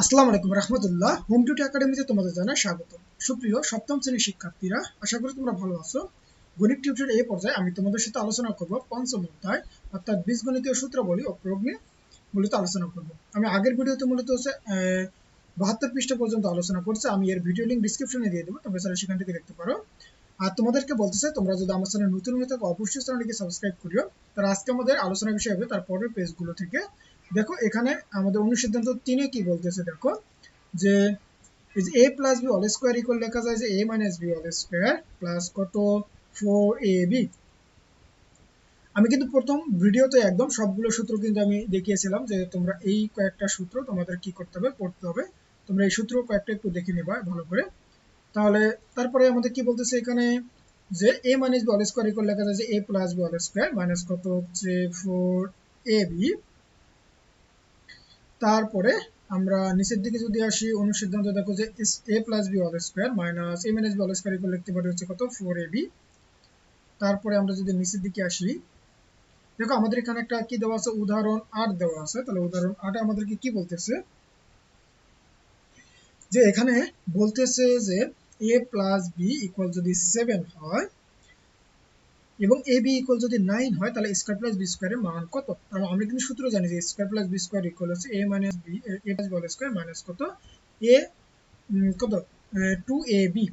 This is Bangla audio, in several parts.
আসসালামু আলাইকুম রহমতুল্লাহ। হোম টিউটি একাডেমিতে তোমাদের জানাই স্বাগত সুপ্রিয়, সপ্তম শ্রেণির শিক্ষার্থীরা, আশা করি তোমরা ভালো আছো। গণিত টিউটোর এই পর্যায়ে আমি তোমাদের সাথে আলোচনা করব পঞ্চম অধ্যায়, অর্থাৎ বীজগণিতীয় সূত্রাবলী ও প্রয়োগ নিয়ে মূলত আলোচনা করব। আমি আগের ভিডিওতে মূলত হচ্ছে বাহাত্তর পৃষ্ঠা পর্যন্ত আলোচনা করছি। আমি এর ভিডিও লিঙ্ক ডিসক্রিপশনে দিয়ে দেবো, তোমরা চাইলে সেখান থেকে দেখতে পারো। আর তোমাদেরকে বলতেছে তোমরা যদি আমার চ্যানেল নতুন হয়ে থাকো, অবশ্যই চ্যানেলটিকে সাবস্ক্রাইব করিও। তার আজকে আমাদের আলোচনা বিষয় হবে তার পরের পেজগুলো থেকে। দেখো, এখানে আমাদের অনুসিদ্ধান্ত তিনে কি বলতেছে দেখো, যে A plus B all square equal লেখা যায় যে A minus B all square plus কত? ফোর এ বি আমি কিন্তু প্রথম ভিডিওতে একদম সবগুলো সূত্র কিন্তু আমি দেখিয়েছিলাম যে তোমরা এই কয়েকটা সূত্র তোমাদের কি করতে হবে, পড়তে হবে। তোমরা এই সূত্র কয়েকটা একটু দেখে নেবা ভালো করে। তাহলে তারপরে আমাদের কি বলতেছে এখানে? যে A minus B all square equal লেখা যায় যে A plus B all square minus কত? হচ্ছে ফোর এ বি তারপরে আমরা নিচের দিকে যদি আসি, অনুসিদ্ধান্ত দেখো যে A plus B all square minus A minus B all square equal লিখতে পারি হচ্ছে কত? ফোর এ বি তারপরে আমরা যদি নিচের দিকে আসি, দেখো আমাদের এখানে একটা কি দেওয়া আছে? উদাহরণ আট দেওয়া আছে। তাহলে উদাহরণ আটে আমাদেরকে কি বলতেছে? যে এখানে বলতেছে যে এ প্লাস বি ইকুয়াল যদি সেভেন হয় এবং এ বি ইকুয়াল যদি নাইন হয়, তাহলে স্কোয়ার প্লাস বি স্কোয়ারের মান কত? কারণ আমরা কিন্তু সূত্র জানি যে square plus B square equal হচ্ছে A minus B A plus B square minus কত? এ কত? টু এ বি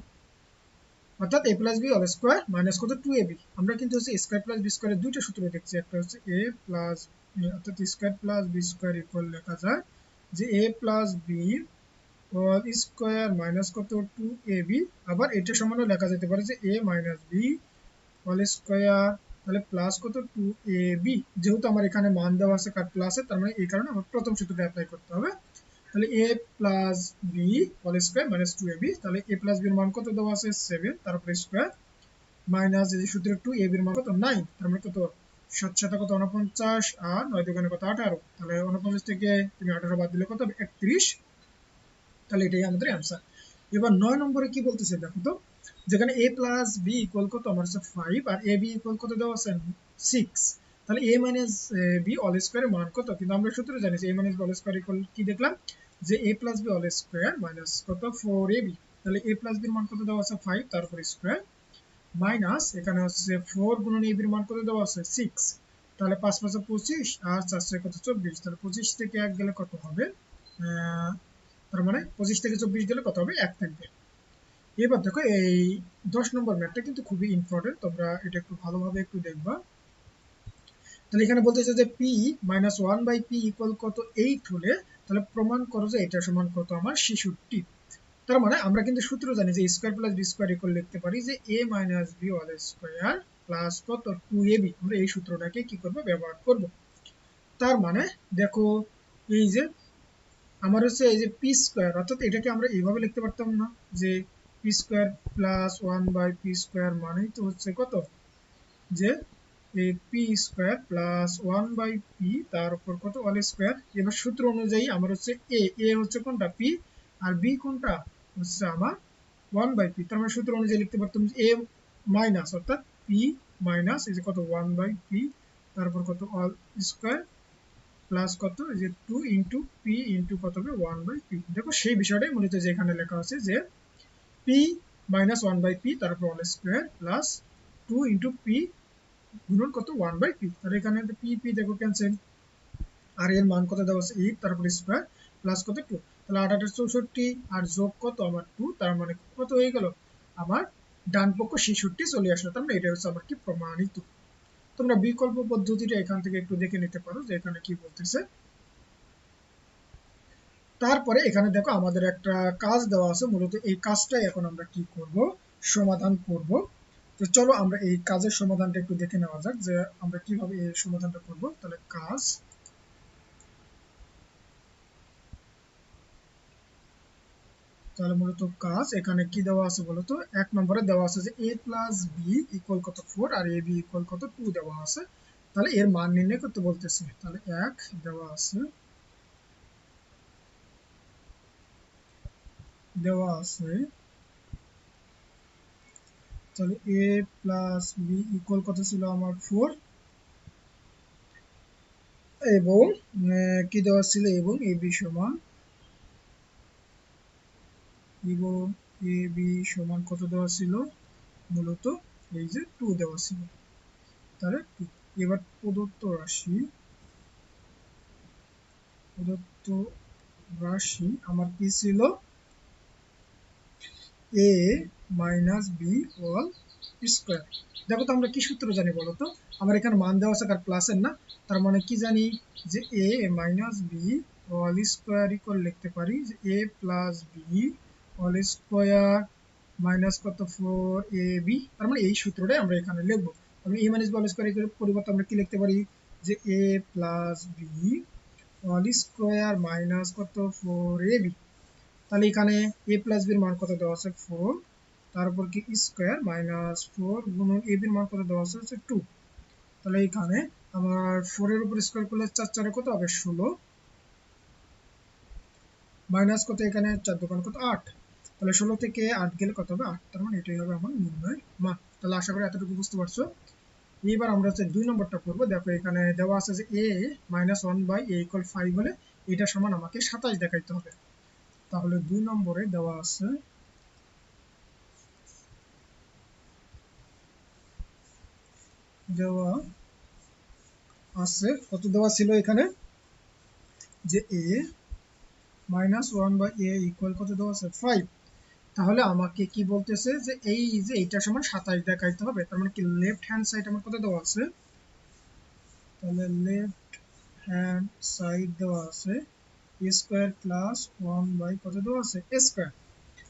অর্থাৎ A plus B all square minus কত? টু এ বি আমরা কিন্তু হচ্ছে স্কোয়ার প্লাস বি স্কোয়ারের দুইটা সূত্র দেখছি। একটা হচ্ছে এ প্লাস অর্থাৎ square plus B square equal লেখা যায় যে A plus B square minus কত? টু এ বি আবার এটা সমানও লেখা যেতে পারে যে A minus B whole square তাহলে প্লাস কত? টু এ বি যেহেতু আমার এখানে মান দেওয়া আছে কার প্লাসে তার মানে এই কারণে আমার প্রথম সূত্রটা অ্যাপ্লাই করতে হবে। তাহলে A plus B whole square minus two A B তাহলে এ প্লাস বির মান কত দেওয়া আছে? সেভেন তারপরে স্কোয়ার মাইনাস যদি সূত্র টু এ বির মান কত? নাইন তার মানে কত? সাত কত? উনপঞ্চাশ আর নয় দোকানে কত? আঠারো। তাহলে উনপঞ্চাশ থেকে তুমি আঠারো বাদ দিলে কত একত্রিশ। তাহলে এটাই আমাদের অ্যান্সার এবার নয় নম্বরে কি বলতেছে দেখো তো? যেখানে এ প্লাস বি ইকুয়াল কত? আমার হচ্ছে ফাইভ আর এ বি ইকুয়াল কত দেওয়া আছে? সিক্স তাহলে এ মাইনাস বি অল স্কোয়ারের মান কত? কিন্তু আমরা সূত্র জানি যে A minus B all square equal কি দেখলাম? যে A plus B all square minus কত? ফোর এ বি তাহলে এ প্লাস বির মান কত দেওয়া আছে? ফাইভ তারপর স্কোয়ার মাইনাস এখানে হচ্ছে ফোর গুণন এ বির মান কত দেওয়া আছে? সিক্স তাহলে পাঁচ পাঁচে পঁচিশ আর চারশো কত? চব্বিশ. তাহলে পঁচিশ থেকে এক গেলে কত হবে? তার মানে পঁচিশ থেকে চব্বিশ গেলে কত হবে? এক থাকবে। এবার দেখো, এই দশ নম্বর ম্যাথটা কিন্তু খুবই ইম্পর্টেন্ট তোমরা এটা একটু ভালোভাবে একটু দেখবা। তাহলে এখানে বলতেছে যে P minus one by P equal কত এইট হলে, তাহলে প্রমাণ করো যে এটা সমান কত আমার শিশুটি তার মানে আমরা কিন্তু সূত্র জানি যে square plus B square equal লিখতে পারি যে A minus B all square plus কত? টু এ বি আমরা এই সূত্রটাকে কি করব? ব্যবহার করব। তার মানে দেখো, এই যে, আমার হচ্ছে এই যে পি স্কোয়ার অর্থাৎ এটাকে আমরা এইভাবে লিখতে পারতাম না যে P square plus one by P square মানেই তো হচ্ছে কত? যে এই P square plus one by P তার উপর কত? অল স্কোয়ার এবার সূত্র অনুযায়ী আমার হচ্ছে এ এ হচ্ছে কোনটা? পি আর বি কোনটা? হচ্ছে আমার ওয়ান বাই পি তার মানে সূত্র অনুযায়ী লিখতে পারতাম এ মাইনাস অর্থাৎ পি মাইনাস এই যে কত? ওয়ান বাই পি তারপর কত? অল স্কোয়ার প্লাস কত? যে টু ইন্টু পি ইন্টু কত হবে? ওয়ান বাই পি দেখো সেই বিষয়টাই মূলত যে এখানে লেখা আছে যে P minus one by P তারপর all square plus two into P গুণন কত? ওয়ান বাই পি তাহলে এখানে পি পি দেখো ক্যান্সেল আর এর মান কত দেওয়া আছে? এইট তারপর স্কোয়ার প্লাস কত? টু তাহলে আট, আটের চৌষট্টি আর যোগ কত? আমার টু তার মানে কত হয়ে গেল? আমার ডান পক্ষ ছেষট্টি চলে আসলো। তার মানে এটা হচ্ছে আমার কি প্রমাণিত? তোমরা বিকল্প পদ্ধতিটা এখান থেকে একটু দেখে নিতে পারো যে এখানে কি বলতেছে। তারপরে এখানে দেখো আমাদের একটা কাজ দেওয়া আছে, মূলত এই কাজটাই এখন আমরা কি করব? সমাধান করব। তো চলো আমরা এই কাজের সমাধানটা একটু দেখে নেওয়া যাক যে আমরা কীভাবে এই সমাধানটা করব। তাহলে কাজ তাহলে মূলত কাজ, এখানে কি দেওয়া আছে বলতো? এক নম্বরে দেওয়া আছে যে এ প্লাস বি ইকুয়াল কত ফোর আর এ বি ইকুয়াল কত টু দেওয়া আছে। তাহলে এর মান নির্ণয় করতে বলতেছে। তাহলে এক দেওয়া আছে। দেওয়া আছে। তাহলে এ প্লাস বি ইকুয়াল কত ছিল আমার? ফোর এবং কি দেওয়া ছিল? এবং এ বি সমান? এবং এ বি সমান কত দেওয়া ছিল? মূলত এই যে টু দেওয়া ছিল। তাহলে এবার প্রদত্ত রাশি প্রদত্ত রাশি আমার কি ছিল? A minus B all square দেখো তো আমরা কি সূত্র জানি বলো তো? আমার এখানে মান দেওয়া আছে আর প্লাসের না। তার মানে কি জানি? যে A minus B all square equal লিখতে পারি যে A plus B all square minus কত? ফোর এ বি তার মানে এই সূত্রটাই আমরা এখানে লিখব। তাহলে A minus B all square পরিবর্তে আমরা কি লিখতে পারি? যে A plus B all square minus কত? ফোর এ বি তাহলে এখানে এ প্লাস বির মান কত দেওয়া আছে? ফোর তারপর কি স্কোয়ার মাইনাস ফোর গুণন এ বির মান কত দেওয়া আছে? হচ্ছে টু তাহলে এখানে আমার ফোরের উপর স্কোয়ার করলে চার চারে কত হবে? ষোলো। মাইনাস কত এখানে? চার দোকান কত? আট। তাহলে ষোলো থেকে আট গেলে কত হবে? আট। তার মানে এটাই হবে আমার নির্ণয় মান। তাহলে আশা করি এতটুকু বুঝতে পারছ। এবার আমরা হচ্ছে দুই নম্বরটা করব। দেখো এখানে দেওয়া আছে যে A minus one by A equal five হলে এটা সমান আমাকে সাতাশ দেখাইতে হবে। তাহলে দুই নম্বরে দেওয়া আছে দেওয়া আছে, কত দেওয়া ছিল এখানে? যে A minus one by A equal কত দেওয়া আছে? ফাইভ তাহলে আমাকে কি বলতেছে যে এই যে এইটার সমান সাতাশ দেখাইতে হবে, তার মানে কি লেফট হ্যান্ড সাইড আমার কত দেওয়া আছে? তাহলে লেফট হ্যান্ড সাইড দেওয়া আছে। A square plus one by কত দেওয়া আছে? এ স্কোয়ার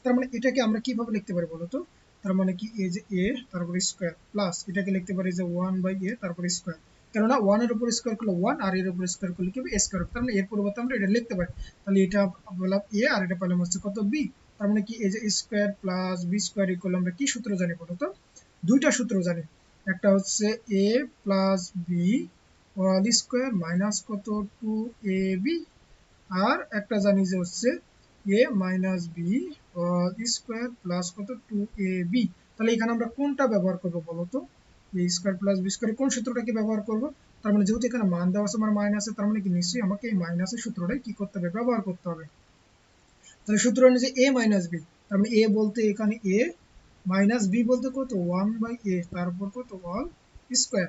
তার মানে এটাকে আমরা কীভাবে লিখতে পারি বলতো? তার মানে কি এ যে এ তারপর স্কোয়ার প্লাস এটাকে লিখতে পারি যে ওয়ান বাই এ তারপর স্কোয়ার কেননা ওয়ানের উপর স্কোয়ার করলে ওয়ান আর এর উপর স্কোয়ার করলে কি হবে? স্কোয়ার তার মানে এর পরিবর্তে আমরা এটা লিখতে পারি। তাহলে এটা বললাম এ আর এটা পেলাম হচ্ছে কত? বি তার মানে কি এই যে square plus B square equal আমরা কি সূত্র জানি বলতো? দুইটা সূত্র জানি। একটা হচ্ছে A plus B whole square minus কত? টু এ বি আর একটা জানি যে হচ্ছে A minus B square plus কত? টু এ বি তাহলে এখানে আমরা কোনটা ব্যবহার করব বলতো A square plus B square কোন সূত্রটাকে ব্যবহার করব? তার মানে যেহেতু এখানে মান দেওয়া আছে আমার মাইনাসে তার মানে কি নিশ্চয়ই আমাকে এই মাইনাসের সূত্রটাই কি করতে হবে? ব্যবহার করতে হবে। তাহলে সূত্র অনুযায়ী এ মাইনাস বি তার মানে এ বলতে এখানে এ মাইনাস বি বলতে কত? ওয়ান বাই এ তারপর কত? অল স্কোয়ার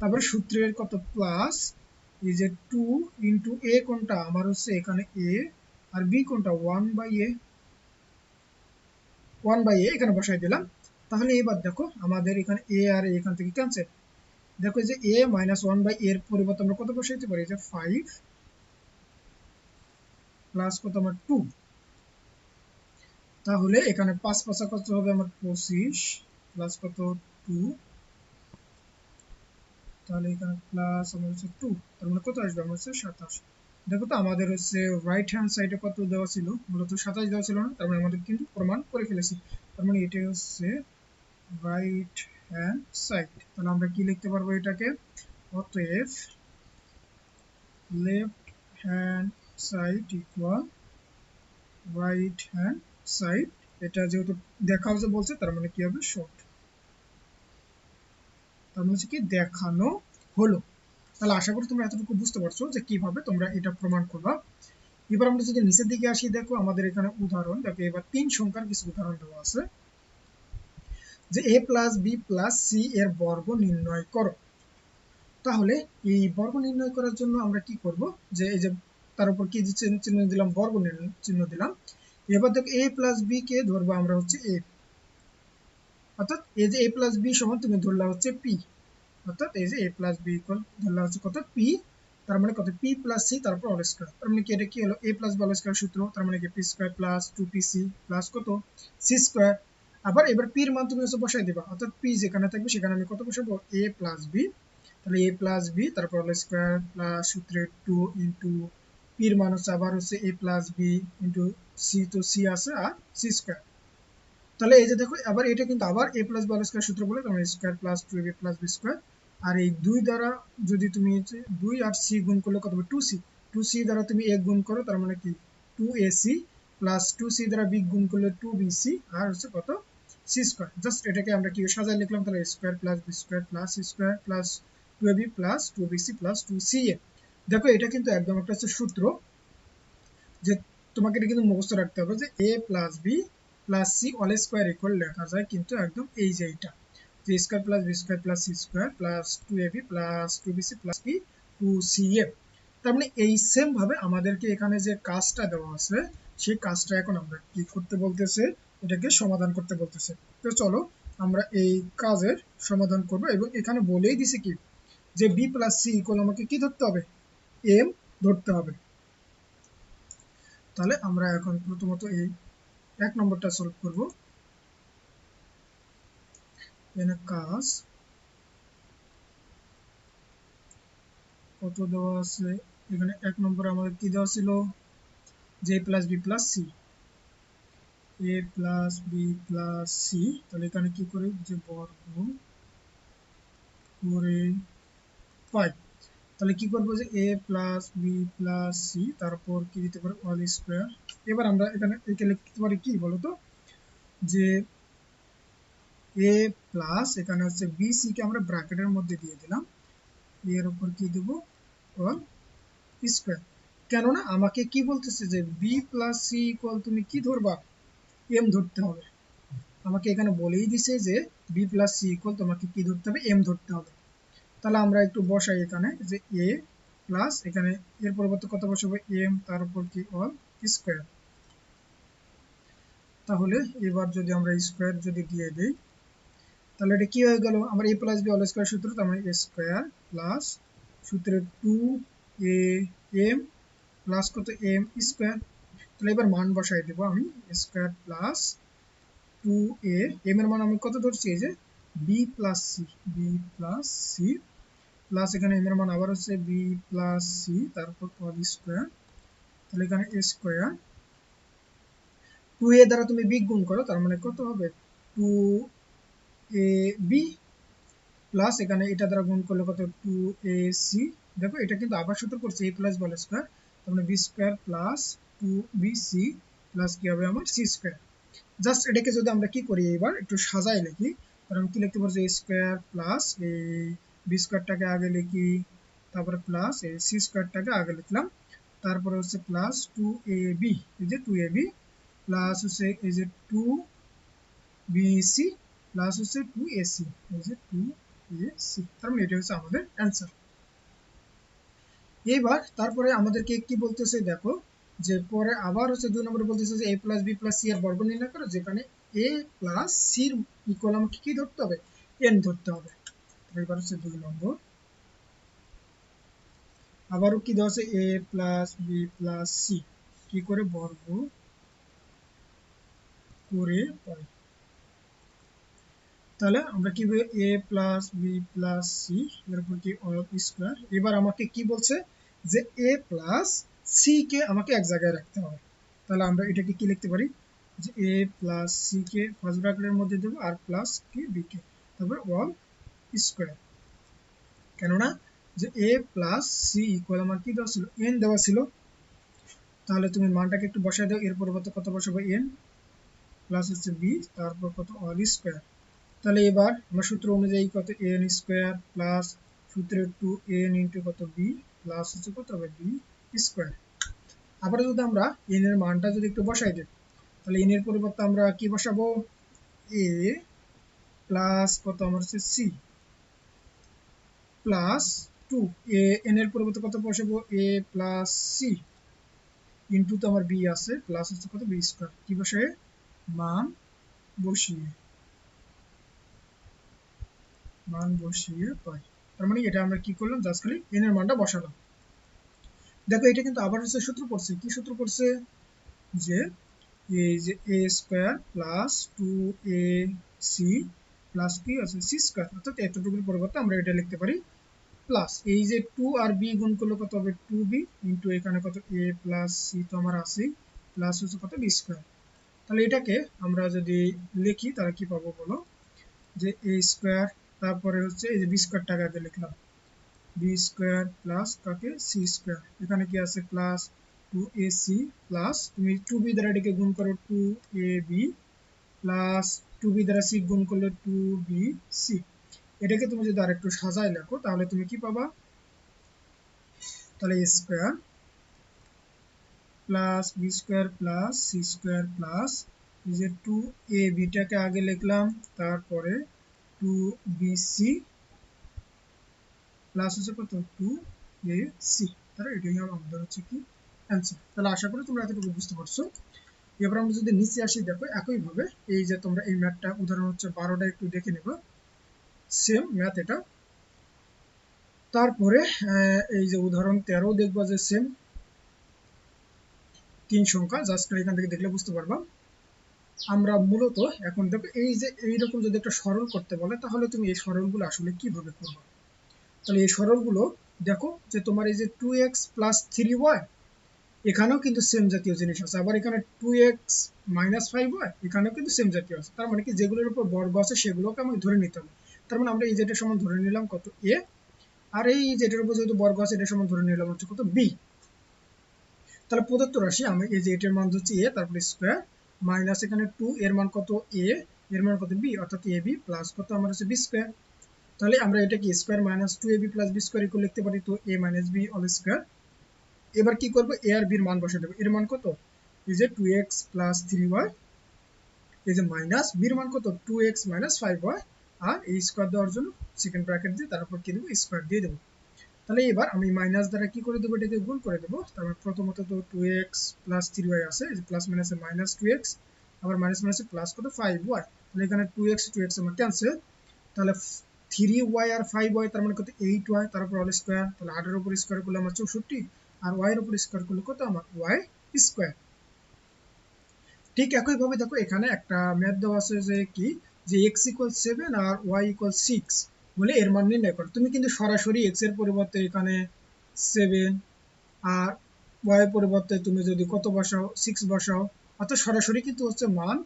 তারপর সূত্রের কত? প্লাস যে টু ইন্টু এ কোনটা? আমার হচ্ছে এখানে এ আর বি কোনটা? One by A one by A এখানে বসাই দিলাম। তাহলে এবার দেখো, আমাদের এখানে এ আর এখান থেকে ক্যান্সেল দেখো যে এ মাইনাস ওয়ান বাই এর পরিবর্তে আমরা কত বসাইতে পারি? যে ফাইভ প্লাস কত? আমার টু তাহলে এখানে পাঁচ পাঁচা কত হবে? আমার পঁচিশ প্লাস কত? টু তাহলে এখানে প্লাস আমার হচ্ছে টু তার মানে কত আসবে? আমার হচ্ছে সাতাশ। দেখো তো আমাদের হচ্ছে রাইট হ্যান্ড সাইডে কত দেওয়া ছিল? মূলত সাতাশ দেওয়া ছিল না, তার মানে আমাদের কিন্তু প্রমাণ করে ফেলেছি। তার মানে এটাই হচ্ছে রাইট হ্যান্ড সাইড তাহলে আমরা কি লিখতে পারব এটাকে? অতএব left hand side equal right hand side এটা যেহেতু দেখা হচ্ছে বলছে, তার মানে কি হবে? শর্ট তার হচ্ছে কি দেখানো হলো। তাহলে আশা করি তোমরা এতটুকু বুঝতে পারছ যে কীভাবে তোমরা এটা প্রমাণ করবা। এবার আমরা যদি নিচের দিকে আসি, দেখো আমাদের এখানে উদাহরণ। দেখো এবার তিন সংখ্যার কিছু উদাহরণ দেওয়া আছে। যে A plus B plus C এর বর্গ নির্ণয় করো। তাহলে এই বর্গ নির্ণয় করার জন্য আমরা কি করব? যে এই যে তার উপর কি চিহ্ন দিলাম, বর্গ চিহ্ন দিলাম। এবার দেখো এ প্লাস বি কে ধরবো আমরা হচ্ছে এ অর্থাৎ এই যে এ প্লাস বি সমান তুমি ধরলা হচ্ছে পি অর্থাৎ এই যে এ প্লাস বি ইকুয়াল ধরলা হচ্ছে কত পি তার মানে কত পি প্লাস সি তারপর অল স্কয়ার তার মানে কি এটা কি হলো? A plus B all square সূত্র, তার মানে কি P square plus two P C plus কত? সি স্কয়ার আবার এবার পির মান তুমি হচ্ছে বসাই দিবা। অর্থাৎ পি যেখানে থাকবে সেখানে আমি কত বসাবো? এ প্লাস বি তাহলে এ প্লাস বি তারপর অল স্কয়ার প্লাস সূত্রে টু ইন্টু পির মান হচ্ছে আবার হচ্ছে A plus B into C তো সি আছে আর সি স্কয়ার তাহলে এই যে দেখো, আবার এটা কিন্তু আবার A plus B all square সূত্র বলে তাহলে square plus two A plus B square আর এই দুই দ্বারা যদি তুমি দুই আর সি গুণ করলে কত হবে? টু সি টু সি দ্বারা তুমি এ গুণ করো, তার মানে কি? Two A C plus two C দ্বারা বি গুণ করলে টু বি সি আর হচ্ছে কত? সি স্কোয়ার জাস্ট এটাকে আমরা কি সাজায় লিখলাম? তাহলে square plus B square plus C square plus two A B plus two B C plus two C A দেখো, এটা কিন্তু একদম একটা হচ্ছে সূত্র যে তোমাকে এটা কিন্তু মুখস্থ রাখতে হবে যে A plus B plus C all square equal লেখা যায় কিন্তু একদম এই যে এইটা। যে square plus B square plus C square plus two A B plus two B C plus B two C A তার মানে এই সেম ভাবে আমাদেরকে এখানে যে কাজটা দেওয়া আছে, সেই কাজটা এখন আমরা কি করতে বলতেছে? এটাকে সমাধান করতে বলতেছে। তো চলো আমরা এই কাজের সমাধান করব এবং এখানে বলেই দিছে কি? যে বি প্লাস সি ইকুয়াল আমাকে কি ধরতে হবে? এম ধরতে হবে। তাহলে আমরা এখন প্রথমত এই এক নম্বরটা সলভ করব। এখানে কাজ কত দেওয়া আছে? এখানে এক নম্বরে আমাদের কি দেওয়া ছিল? যে plus B plus C A plus B plus C তাহলে এখানে কি করে? যে বর্গ করে পাই তাহলে কি করব যে A plus B plus C তারপর কি দিতে পারে? অল স্কোয়ার এবার আমরা এখানে একে লিখতে পারি কি বলতো? যে এ প্লাস এখানে হচ্ছে বি সি কে আমরা ব্র্যাকেটের মধ্যে দিয়ে দিলাম। এর উপর কি দেব? অল স্কোয়ার কেননা আমাকে কি বলতেছে যে বি প্লাস সি ইকুয়াল তুমি কি ধরবা? এম ধরতে হবে। আমাকে এখানে বলেই দিছে যে বি প্লাস সি ইকুয়াল তোমাকে কি ধরতে হবে? এম ধরতে হবে। তাহলে আমরা একটু বসাই এখানে, যে এ প্লাস এখানে এর পরিবর্তে কত বসাবো? এম তার উপর কি অল স্কোয়ার তাহলে এবার যদি আমরা স্কোয়ার যদি দিয়ে দিই, তাহলে এটা কি হয়ে গেল? আমরা A plus B all square সূত্র, তার মানে এ স্কোয়ার প্লাস সূত্রে টু এ এম প্লাস কত এম স্কোয়ার তাহলে এবার মান বসাই দেবো আমি square plus two A M এর মান আমি কত ধরছি? এই যে B plus C B plus C plus এখানে এম এর মান আবার হচ্ছে বি প্লাস সি তারপর অল স্কোয়ার তাহলে এখানে এ স্কোয়ার টু এ দ্বারা তুমি বি গুণ করো, তার মানে কত হবে? টু এ বি প্লাস এখানে এটা দ্বারা গুণ করলে কত? টু এ সি দেখো এটা কিন্তু আবার সূত্র করছে এ প্লাস বল স্কোয়ার তার মানে B square plus two B C plus কি হবে আমার? সি স্কোয়ার জাস্ট এটাকে যদি আমরা কি করি এবার? একটু সাজাই লিখি। কারণ কি লিখতে পারছি এ স্কোয়ার প্লাস এই বি স্কোয়ারটাকে আগে লিখি, তারপরে প্লাস এই সি স্কোয়ারটাকে আগে লিখলাম, তারপরে হচ্ছে প্লাস টু এ বি এই যে টু এ বি প্লাস হচ্ছে এই যে টু বি সি প্লাস হচ্ছে টু এ সি এই যে টু এ সি তার মানে এটা হচ্ছে আমাদের অ্যান্সার এবার তারপরে আমাদেরকে কি বলতেছে দেখো, যে পরে আবার হচ্ছে দুই নম্বরে বলতেছে যে A plus B plus C এর বর্গ নির্ণয় করো, যেখানে এ প্লাস সির ইকুয়াল আমাকে কি ধরতে হবে? এন ধরতে হবে। এবার হচ্ছে দুই নম্বর। আবারও কি দেওয়া আছে? A plus B plus C কি করে বর্গ করে পাই? তাহলে আমরা কি A plus B plus C এর কি অল স্কোয়ার এবার আমাকে কি বলছে? যে এ প্লাস সি কে আমাকে এক জায়গায় রাখতে হবে। তাহলে আমরা এটাকে কি লিখতে পারি? যে এ প্লাস সি কে ফার্স্ট ব্র্যাকেটের মধ্যে দেবো আর প্লাস কি বি কে। তারপর ওয়ান স্কোয়ার কেননা যে এ প্লাস সি ইকুয়াল আমার কি দেওয়া ছিল? এন দেওয়া ছিল। তাহলে তুমি মানটাকে একটু বসায় দাও এর পরিবর্তে কত বসাবো? এন প্লাস হচ্ছে বি তারপর কত? অল স্কোয়ার তাহলে এবার আমার সূত্র অনুযায়ী কত? এন স্কোয়ার প্লাস সূত্রে টু এন ইন্টু কত বি প্লাস হচ্ছে কত হবে? বি স্কোয়ার আবার যদি আমরা এন এর মানটা যদি একটু বসাই দিই, তাহলে এন এর পরিবর্তে আমরা কি বসাবো? এ প্লাস কত? আমার হচ্ছে C plus two A N এর পরিবর্তে কত বসাবো? এ প্লাস সি ইন্টু তো আমার বি আছে প্লাস হচ্ছে কত? বি স্কোয়ার কি বসে মান বসিয়ে। মান বসিয়ে পাই। তার মানে এটা আমরা কি করলাম? জাস্ট খালি এন এর মানটা বসালাম। দেখো, এটা কিন্তু আবার হচ্ছে সূত্র পড়ছে। কি সূত্র পড়ছে? যে এই যে A square plus two A C plus কি আছে? সি স্কোয়ার অর্থাৎ এতটুকুর পরিবর্তে আমরা এটা লিখতে পারি। প্লাস এই যে টু আর বি গুণ করলে কত হবে? টু বি ইন্টু এখানে কত? এ প্লাস সি তো আমার আছে। প্লাস হচ্ছে কত? বি স্কোয়ার তাহলে এটাকে আমরা যদি লিখি, তাহলে কি পাবো বলো? যে এ স্কোয়ার তারপরে হচ্ছে এই যে বি স্কোয়ারটাকে আগে লিখলাম। বি স্কোয়ার প্লাস কাকে? সি স্কোয়ার এখানে কি আছে? Plus two A C plus তুমি টু বি দ্বারা এটাকে গুণ করো two A B plus two B দ্বারা সি গুণ করলে টু বি সি এটাকে তুমি যদি আরেকটু সাজায় লেখো, তাহলে তুমি কি পাবা? তাহলে square plus B square plus C square plus যে টু এ বিটাকে আগে লিখলাম, তারপরে টু বি সি প্লাস হচ্ছে কত? টু এ সি তাহলে এটাই আমাদের হচ্ছে কি অ্যান্সার তাহলে আশা করি তোমরা এতটুকু বুঝতে পারছ। এবার আমরা যদি নিচে আসি, দেখো একইভাবে এই যে তোমরা এই ম্যাথটা উদাহরণ হচ্ছে বারোটা একটু দেখে নেবে। সেম ম্যাথ এটা। তারপরে এই যে উদাহরণ তেরো দেখব যে সেম তিন সংখ্যা জাস্ট এখান থেকে দেখলে বুঝতে পারবা। আমরা মূলত এখন দেখো, এই যে এইরকম যদি একটা সরল করতে বলে, তাহলে তুমি এই সরলগুলো আসলে কীভাবে করবে? তাহলে এই সরলগুলো দেখো যে তোমার এই যে two X plus three Y এখানেও কিন্তু সেম জাতীয় জিনিস আছে। আবার এখানে two X minus five Y এখানেও কিন্তু সেম জাতীয় আছে। তার মানে কি, যেগুলোর উপর বর্গ আছে, সেগুলোকে আমাকে ধরে নিতে হবে। তার মানে আমরা এই যেটার সমান ধরে নিলাম কত এ আর এই যেটার উপর যেহেতু বর্গ আছে, এটার সমান ধরে নিলাম হচ্ছে কত বি তাহলে প্রদত্ত রাশি, আমি এই যে এটার মান হচ্ছে এ তারপরে স্কোয়ার মাইনাস এখানে টু এর মান কত এ এর মান কত বি অর্থাৎ এ বি প্লাস কত আমার হচ্ছে বি স্কোয়ার তাহলে আমরা এটা কি square minus two A B plus B square equal লিখতে পারি, তো A minus B all square এবার কি করব এ আর বির মান বসে দেবো। এর মান কত? এই যে two X plus three Y এই যে মাইনাস বির মান কত? Two X minus five Y আর এই স্কোয়ার দেওয়ার জন্য সেকেন্ড ব্র্যাকেট দিয়ে তারপর কি দেবো? স্কোয়ার দিয়ে দেবো। তাহলে এবার আমি মাইনাস দ্বারা কি করে দেবো? এটাকে গুণ করে দেবো। তারপর প্রথমত তো two X plus three Y আছে। প্লাস মাইনাসে মাইনাস টু এক্স আবার মাইনাস মাইনাসে প্লাস কত? ফাইভ ওয়াই তাহলে এখানে টু এক্স টু এক্স আমার ক্যান্সেল তাহলে থ্রি ওয়াই আর ফাইভ ওয়াই তার মানে কত? এইট ওয়াই তারপর অল স্কোয়ার তাহলে আটের উপর স্কোয়ার করলে আমার চৌষট্টি। আর ওয়াই এর উপর স্কোয়ার করলে কত? আমার ওয়াই স্কোয়ার ঠিক একইভাবে দেখো, এখানে একটা ম্যাথ দেওয়া আছে যে কি যে এক্স ইকুয়াল সেভেন আর ওয়াই ইকুয়াল সিক্স বলে এর মান নির্ণয় করো। তুমি কিন্তু সরাসরি এক্সের পরিবর্তে এখানে সেভেন আর ওয়াই এর পরিবর্তে তুমি যদি কত বসাও? সিক্স বসাও। অর্থাৎ সরাসরি কিন্তু হচ্ছে মান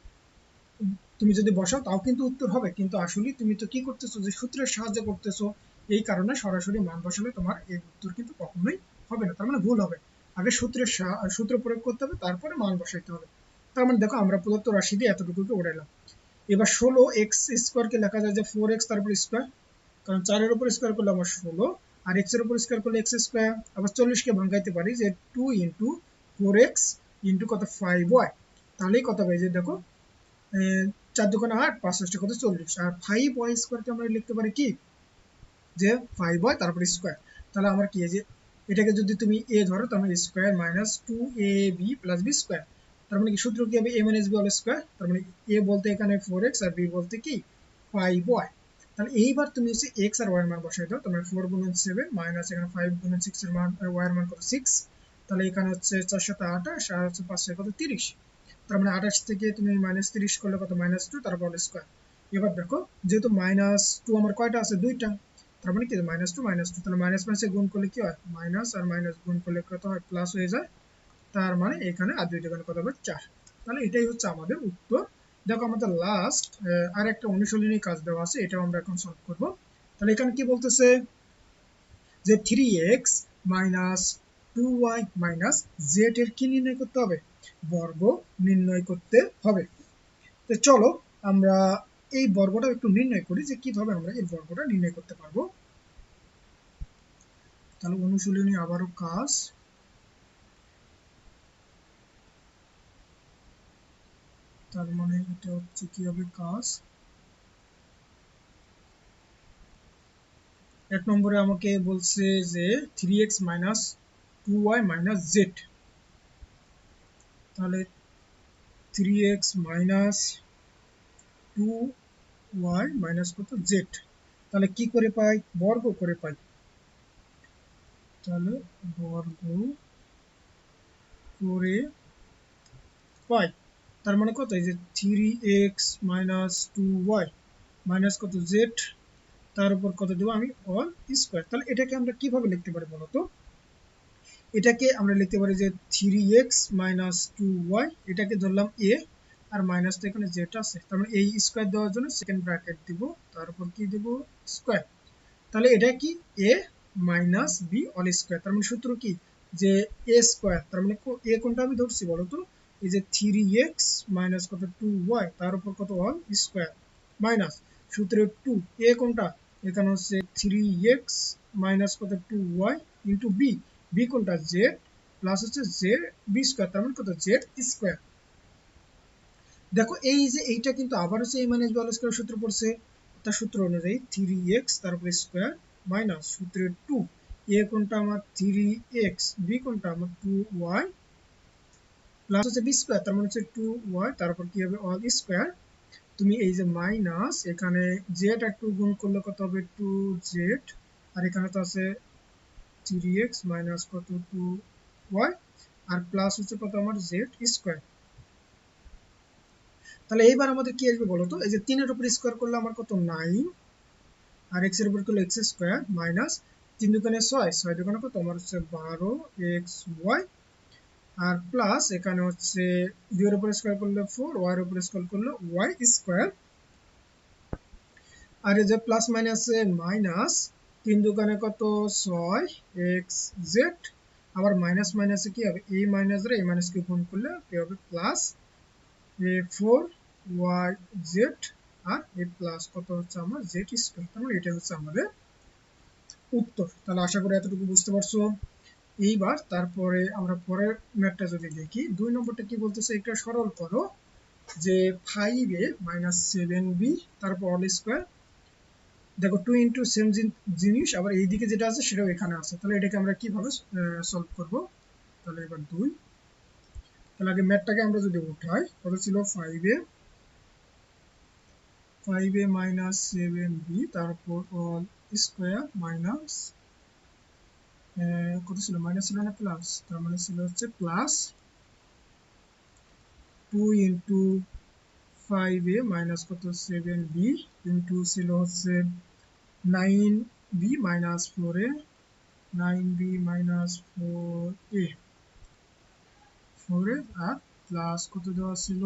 তুমি যদি বসাও, তাও কিন্তু উত্তর হবে। কিন্তু আসলে তুমি তো কি করতেছো? যে সূত্রের সাহায্যে করতেছো। এই কারণে সরাসরি মান বসালে তোমার এই উত্তর কিন্তু কখনোই হবে না। তার মানে ভুল হবে। আগে সূত্রের সূত্র প্রয়োগ করতে হবে, তারপরে মান বসাইতে হবে। তার মানে দেখো, আমরা প্রদত্ত রাশি দিয়ে এতটুকুকে উড়াইলাম এবার ষোলো এক্স স্কোয়ারকে লেখা যায় যে ফোর এক্স তারপর স্কোয়ার কারণ চারের উপর স্কোয়ার করলে আমার ষোলো, আর এক্সের উপর স্কোয়ার করলে এক্স স্কোয়ার আবার চল্লিশকে ভাঙাইতে পারি যে two into four X into কত ফাইভ ওয়াই তাহলেই কত পাই যে দেখো চার দোকানে আট, পাঁচ কত চল্লিশ, আর ফাইভ ওয়াই স্কোয়ারকে আমরা লিখতে পারি কি? যে ফাইভ ওয়াই তারপরে স্কোয়ার তাহলে আমার কি যে, এটাকে যদি তুমি এ ধরো মানে square minus two A B plus B square তার মানে কি সূত্র কি হবে? A minus B all square তার মানে এ বলতে এখানে ফোর এক্স আর বি বলতে কি? ফাইভ ওয়াই তাহলে এইবার তুমি হচ্ছে এক্স আর ওয়াই এর মান বসাই দাও। তার মানে ফোর গুণন সেভেন মাইনাস এখানে ফাইভ গুণন সিক্স এর মান ওয়াই এর মান কত? সিক্স তাহলে এখানে হচ্ছে চারশত আঠাশ আর হচ্ছে পাঁচশো কত? তিরিশ। তার মানে আঠাশ থেকে তুমি মাইনাস তিরিশ করলে কত? মাইনাস টু তারপর অল স্কোয়ার এবার দেখো, যেহেতু মাইনাস টু আমার কয়টা আছে? দুইটা। তার মানে কি? মাইনাস টু মাইনাস টু তাহলে মাইনাস মাইনাসে গুণ করলে কি হয়? মাইনাস আর মাইনাস গুণ করলে কত হয়? প্লাস হয়ে যায়। তার মানে এখানে আর দুইটা কত হবে? চার। তাহলে এটাই হচ্ছে আমাদের উত্তর। দেখো আমাদের লাস্ট আর একটা অনুশীলনী কাজ দেওয়া আছে, এটাও আমরা এখন সলভ করব। তাহলে এখানে কি বলতেছে? যে three X minus two Y minus Z এর কি নির্ণয় করতে হবে? বর্গ নির্ণয় করতে হবে। তো চলো আমরা এই বর্গটা একটু নির্ণয় করি যে কীভাবে আমরা এই বর্গটা নির্ণয় করতে পারব। তাহলে অনুশীলনী আবারও কাজ। তার মানে এটা হচ্ছে কি হবে কাজ? এক নম্বরে আমাকে বলছে যে three X minus two Y minus Z তাহলে three X minus two Y minus কত? জেড তাহলে কি করে পাই? বর্গ করে পাই। তাহলে বর্গ করে পাই। তার মানে কত? এই যে three X minus two Y minus কত? জেড তার উপর কত দেবো আমি? অল স্কোয়ার তাহলে এটাকে আমরা কীভাবে লিখতে পারি বলতো? এটাকে আমরা লিখতে পারি যে three X minus two Y এটাকে ধরলাম এ আর মাইনাসটা এখানে জেড আছে। তার মানে এই স্কোয়ার দেওয়ার জন্য সেকেন্ড ব্র্যাকেট দিব তারপর কি দেব? স্কোয়ার তাহলে এটা কি? A minus B all square তার মানে সূত্র কি? যে এ স্কোয়ার তার মানে এ কোনটা আমি ধরছি বলো তো এই যে থ্রি এক্স মাইনাস কত টু ওয়াই তার উপর কত অল স্কোয়ার মাইনাস সূত্রে টু এ কোনটা? এখানে হচ্ছে থ্রি এক্স মাইনাস কত two Y into B B কোনটা? জেড প্লাস হচ্ছে জে বি স্কোয়ার তার মানে কত? জেড স্কোয়ার দেখো, এই যে এইটা কিন্তু আবার হচ্ছে এ মাইনাস বি স্কোয়ার সূত্র পড়ছে। তার সূত্র অনুযায়ী থ্রি এক্স তারপর স্কোয়ার মাইনাস সূত্রে টু এ কোনটা? আমার থ্রি এক্স বি কোনটা? আমার টু ওয়াই প্লাস হচ্ছে বি স্কোয়ার তার মানে হচ্ছে টু ওয়াই তারপর কি হবে অল স্কোয়ার তুমি এই যে মাইনাস এখানে জেড একটু গুণ করলে কত হবে? টু জেড আর এখানে তো আছে থ্রি এক্স মাইনাস কত? টু ওয়াই আর প্লাস হচ্ছে কত আমার জেড স্কোয়ার তাহলে এইবার আমাদের কি আসবে বলো তো এই যে তিনের উপর স্কোয়ার করলে আমার কত? নাইন আর এক্সের উপর করলে এক্স স্কোয়ার মাইনাস তিন দোকানে ছয় ছয় দোকানে কত? আমার হচ্ছে বারো এক্স ওয়াই আর প্লাস এখানে হচ্ছে দুইয়ের উপরে স্কোয়ার করলে ফোর ওয়াই এর উপর স্কোয়ার করলে ওয়াই স্কোয়ার আর এই যে প্লাস মাইনাসে মাইনাস তিন দোকানে কত? ছয় এক্স জেড আবার মাইনাস মাইনাসে কি হবে? এই মাইনাস রে এই মাইনাসকে গুণ করলে কি হবে? Plus a four y z R A plus কত হচ্ছে আমার? জেড স্কোয়ার তার মানে এটা হচ্ছে আমাদের উত্তর। তাহলে আশা করি এতটুকু বুঝতে পারছ। এইবার তারপরে আমরা পরের ম্যাথটা যদি দেখি, দুই নম্বরটা কি বলতেছে? এটা সরল করো যে five a minus seven b তারপর অল স্কোয়ার দেখো টু ইন্টু সেম জিনিস, আবার এইদিকে যেটা আছে সেটাও এখানে আছে। তাহলে এটাকে আমরা কীভাবে সলভ করব? তাহলে এবার দুই। তাহলে আগে ম্যাথটাকে আমরা যদি উঠাই কত ছিল five a five a minus seven b তারপর অল স্কোয়ার মাইনাস কত ছিল মাইনাস ছিল না প্লাস তার মানে ছিল হচ্ছে plus two into five a minus কত সেভেন বি ইন্টু ছিল হচ্ছে nine b minus four a nine b minus four a four a R plus কত দেওয়া ছিল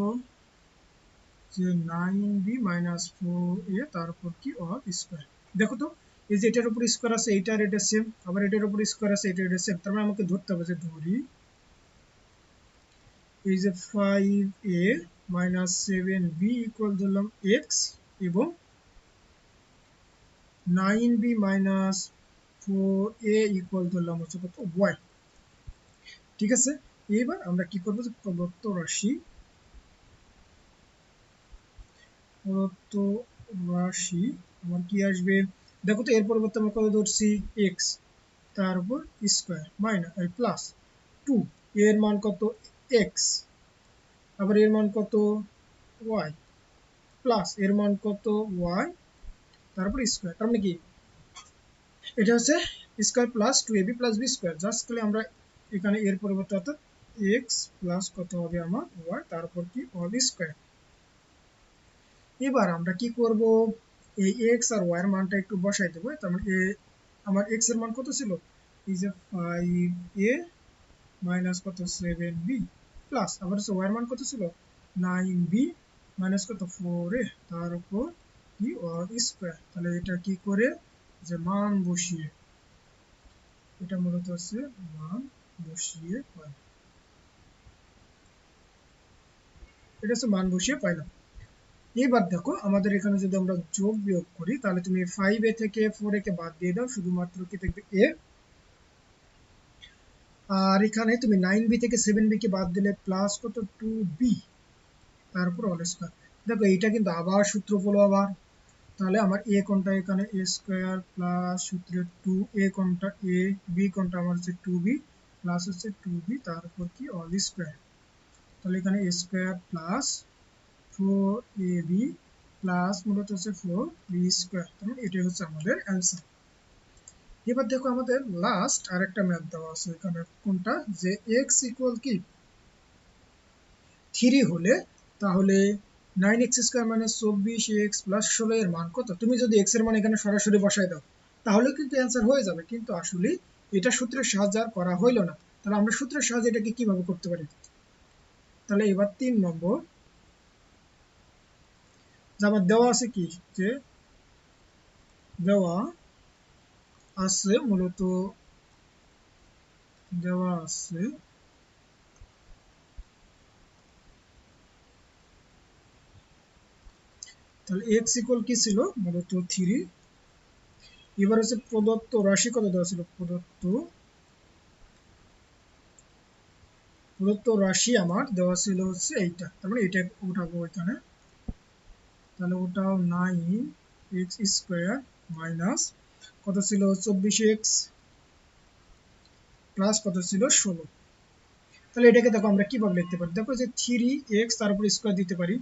যে nine b minus four a তারপর কি অল স্কোয়ার দেখো তো এই যে এটার উপর স্কোয়ার আছে এইটার এটা সেম আবার এটার উপর স্কোয়ার আছে এটা এটা সেম তার মানে আমাকে ধরতে হবে যে ধরি এই যে five a minus seven b equal ধরলাম এক্স এবং nine b minus four a equal ধরলাম হচ্ছে কত ওয়াই ঠিক আছে? এবার আমরা কি করব? যে প্রদত্ত রাশি। প্রদত্ত রাশি। আমার কি আসবে? দেখো তো, এর পরিবর্তে আমরা কত ধরছি? এক্স তার উপর স্কোয়ার মাইনাস প্লাস টু এর মান কত? এক্স আবার এর মান কত? ওয়াই প্লাস এর মান কত? ওয়াই তারপর স্কোয়ার তার মানে কি? এটা হচ্ছে square plus two a b plus b square just করলে আমরা এখানে এর পরিবর্তে অর্থাৎ এক্স প্লাস কত হবে আমার? ওয়াই তারপর কি? অল স্কোয়ার এবার আমরা কি করব? এই এক্স আর ওয়াই এর মানটা একটু বসাই দেবো তার মানে এ, আমার এক্সের মান কত ছিল? এই যে ফাইভ এ মাইনাস কত? সেভেন বি প্লাস আবার হচ্ছে ওয়াই এর মান কত ছিল? নাইন বি মাইনাস কত? ফোর এ তার উপর কি? অল স্কোয়ার তাহলে এটা কি করে? যে মান বসিয়ে, এটা মূলত হচ্ছে মান বসিয়ে পাই। এটা হচ্ছে মান বসিয়ে পাইলাম। এবার দেখো, আমাদের এখানে যদি আমরা যোগ বিয়োগ করি, তাহলে তুমি ফাইভ এ থেকে ফোর এ কে বাদ দিয়ে দাও, শুধুমাত্র কি থাকবে এ আর এখানে তুমি নাইন বি থেকে সেভেন বি কে বাদ দিলে প্লাস কত? টু বি তারপর অল স্কোয়ার দেখো, এইটা কিন্তু আবার সূত্র বলো আবার। তাহলে আমার এ কোনটা এখানে? এ স্কোয়ার প্লাস সূত্রে টু এ কোনটা? এ বি কোনটা? আমার হচ্ছে টু বি প্লাস হচ্ছে টু বি তারপর কি? অল স্কোয়ার তাহলে এখানে a square plus four a b plus মূলত হচ্ছে ফোর বি স্কোয়ার তার মানে এটাই হচ্ছে আমাদের অ্যান্সার এবার দেখো আমাদের লাস্ট আরেকটা ম্যাথ দেওয়া আছে, এখানে কোনটা? যে এক্স ইকুয়াল কি? থ্রি হলে তাহলে নাইন এক্স স্কোয়ার মানে চব্বিশ এক্স প্লাস ষোলো এর মান কত? তুমি যদি এক্সের মান এখানে সরাসরি বসাই দাও, তাহলে কিন্তু অ্যান্সার হয়ে যাবে, কিন্তু আসলে এটা সূত্রের সাহায্যে আর করা হইল না। তাহলে আমরা সূত্রের সাহায্যে এটাকে কীভাবে করতে পারি? তাহলে এবার তিন নম্বর আমার দেওয়া আছে কি? যে দেওয়া আছে মূলত, দেওয়া আছে তাহলে এক্স ইকুয়াল কি ছিল? মূলত থ্রি এবার হচ্ছে প্রদত্ত রাশি কত দেওয়া ছিল? প্রদত্ত প্রদত্ত রাশি আমার দেওয়া ছিল হচ্ছে এইটা। তার মানে এটা উঠাবো এখানে। তাহলে ওটাও নাইন এক্স স্কোয়ার মাইনাস কত ছিল? চব্বিশ এক্স প্লাস কত ছিল? ষোলো। তাহলে এটাকে দেখো, আমরা কীভাবে লিখতে পারি? দেখো যে থ্রি এক্স তারপর স্কোয়ার দিতে পারি।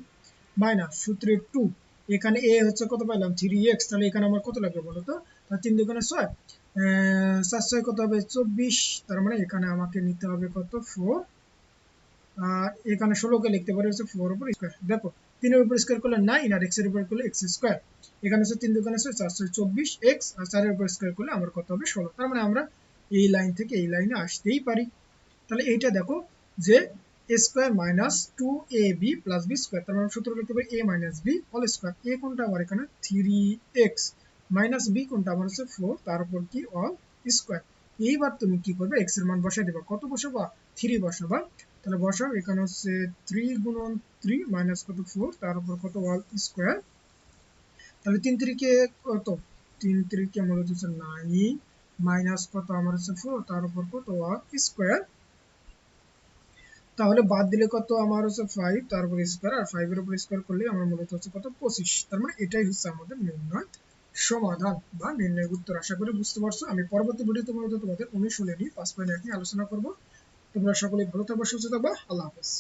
মাইনাস সূত্রে টু এখানে এ হচ্ছে কত পাইলাম? থ্রি এক্স তাহলে এখানে আমার কত লাগবে বলো তো? তিন দোকানে ছয় চার ছয় কত হবে? চব্বিশ, তার মানে এখানে আমাকে নিতে হবে কত? ফোর আর এখানে ষোলোকে লিখতে পারি হচ্ছে ফোর উপর স্কোয়ার দেখো তিনের উপর স্কোয়ার করলে নাইন আর এক্সের উপর করলে এক্স স্কোয়ার এখানে আছে তিন দোকানে আছে চারশো চব্বিশ এক্স আর চারের উপর স্কোয়ার করলে আমার কত হবে? ষোলো। তার মানে আমরা এই লাইন থেকে এই লাইনে আসতেই পারি। তাহলে এইটা দেখো যে a square minus two a b plus b square তার মানে সূত্র লিখতে পারি a minus b all square a কোনটা আমার এখানে? থ্রি এক্স মাইনাস বি কোনটা? আমার হচ্ছে ফোর তার উপর কি? অল স্কোয়ার এইবার তুমি কি করবে? এক্সের মান বসাই দেবা। কত বসাবা? থ্রি বসাবা। তাহলে বসাও, এখানে হচ্ছে থ্রি গুণন থ্রি মাইনাস কত ফোর তার উপর কত অল স্কোয়ার তাহলে তিন তিরিকে কত? তিন তিরিকে মূলত হচ্ছে নাইন মাইনাস কত? আমার হচ্ছে ফোর তার উপর কত অল স্কোয়ার তাহলে বাদ দিলে কত? আমার হচ্ছে ফাইভ তার উপর স্কোয়ার আর ফাইভের উপর স্কোয়ার করলে আমার মূলত হচ্ছে কত? পঁচিশ। তার মানে এটাই হচ্ছে আমাদের নির্ণয় সমাধান বা নির্ণয়ের উত্তর। আশা করি বুঝতে পারছ। আমি পরবর্তী ভিডিওতে মূলত তোমাদের অনুশীলনী পাঁচ পয়েন্ট নিয়ে আলোচনা করব। তোমরা সকলে ভালো থাকবে সুস্থ থাকবা আল্লাহ হাফেজ।